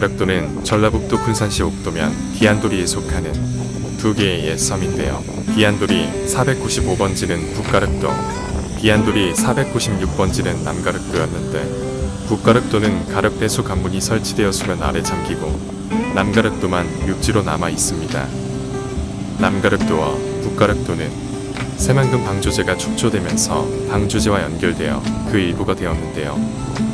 가륵도는 전라북도 군산시 옥도면 기안도리에 속하는 두 개의 옛 섬인데요. 기안도리 495번지는 북가륵도, 기안도리 496번지는 남가륵도였는데 북가륵도는 가륵대수 관문이 설치되어 수면 아래 잠기고 남가륵도만 육지로 남아 있습니다. 남가륵도와 북가륵도는 새만금 방조제가 축조되면서 방조제와 연결되어 그 일부가 되었는데요.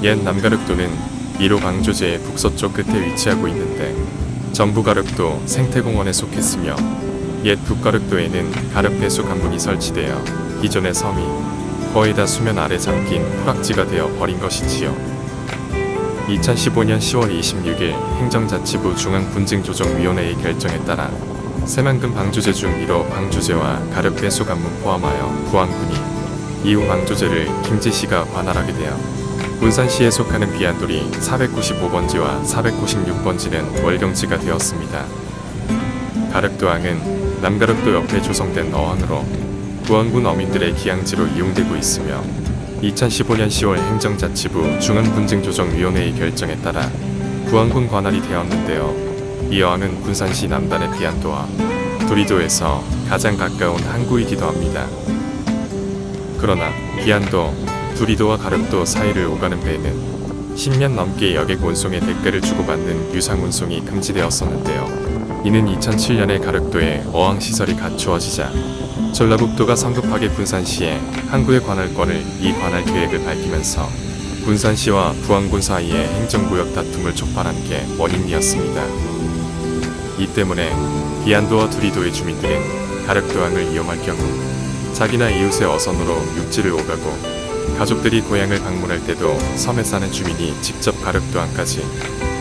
옛 남가륵도는 이로 방조제의 북서쪽 끝에 위치하고 있는데 정부가륵도 생태공원에 속했으며 옛 북가륵도에는 가륵대수 관문이 설치되어 기존의 섬이 거의 다 수면 아래 잠긴 포락지가 되어 버린 것이지요. 2015년 10월 26일 행정자치부 중앙분쟁조정위원회의 결정에 따라 새만금 방조제 중 1호 방조제와 가륵대수 관문 포함하여 부안군이 이후 방조제를 김제시가 관할하게 되어 군산시에 속하는 비안돌이 495번지와 496번지는 월경지가 되었습니다. 가륵도항은 남가륵도 옆에 조성된 어항으로 부안군 어민들의 기항지로 이용되고 있으며 2015년 10월 행정자치부 중앙분쟁조정위원회의 결정에 따라 부안군 관할이 되었는데요. 이 어항은 군산시 남단의 비안도와 두리도에서 가장 가까운 항구이기도 합니다. 그러나 비안도, 두리도와 가륵도 사이를 오가는 배는 10년 넘게 여객 운송의 대가를 주고받는 유상 운송이 금지되었었는데요. 이는 2007년에 가륵도에 어항 시설이 갖추어지자 전라북도가 성급하게 군산시에 항구의 관할권을 이 관할 계획을 밝히면서 군산시와 부안군 사이의 행정구역 다툼을 촉발한 게 원인이었습니다. 이 때문에 비안도와 두리도의 주민들은 가륵도항을 이용할 경우 자기나 이웃의 어선으로 육지를 오가고 가족들이 고향을 방문할 때도 섬에 사는 주민이 직접 가륵도항까지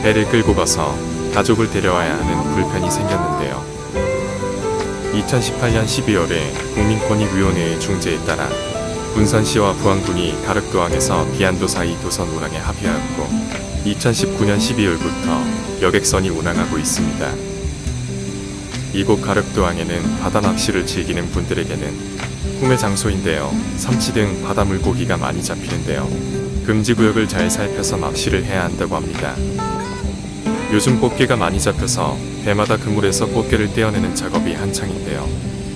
배를 끌고 가서 가족을 데려와야 하는 불편이 생겼는데요. 2018년 12월에 국민권익위원회의 중재에 따라 군산시와 부안군이 가륵도항에서 비안도 사이 도선 운항에 합의하였고 2019년 12월부터 여객선이 운항하고 있습니다. 이곳 가륵도항에는 바다 낚시를 즐기는 분들에게는 꿈의 장소인데요. 삼치 등 바다 물고기가 많이 잡히는데요. 금지 구역을 잘 살펴서 낚시를 해야 한다고 합니다. 요즘 꽃게가 많이 잡혀서 배마다 그물에서 꽃게를 떼어내는 작업이 한창인데요.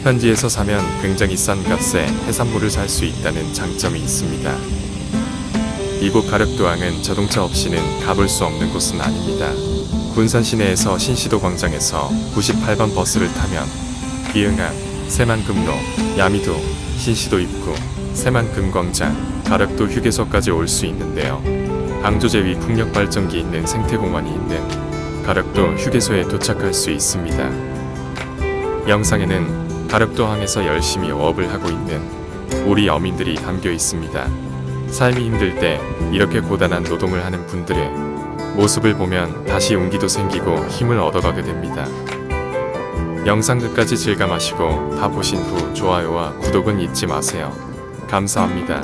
현지에서 사면 굉장히 싼 값에 해산물을 살 수 있다는 장점이 있습니다. 이곳 가륵도항은 자동차 없이는 가볼 수 없는 곳은 아닙니다. 군산 시내에서 신시도 광장에서 98번 버스를 타면 기흥항, 새만금로, 야미도, 신시도 입구, 새만금 광장, 가륵도 휴게소까지 올 수 있는데요. 방조제 위 풍력 발전기 있는 생태공원이 있는 가륵도 휴게소에 도착할 수 있습니다. 영상에는 가륵도항에서 열심히 어업을 하고 있는 우리 어민들이 담겨 있습니다. 삶이 힘들 때 이렇게 고단한 노동을 하는 분들의 모습을 보면 다시 용기도 생기고 힘을 얻어가게 됩니다. 영상 끝까지 즐감하시고 다 보신 후 좋아요와 구독은 잊지 마세요. 감사합니다.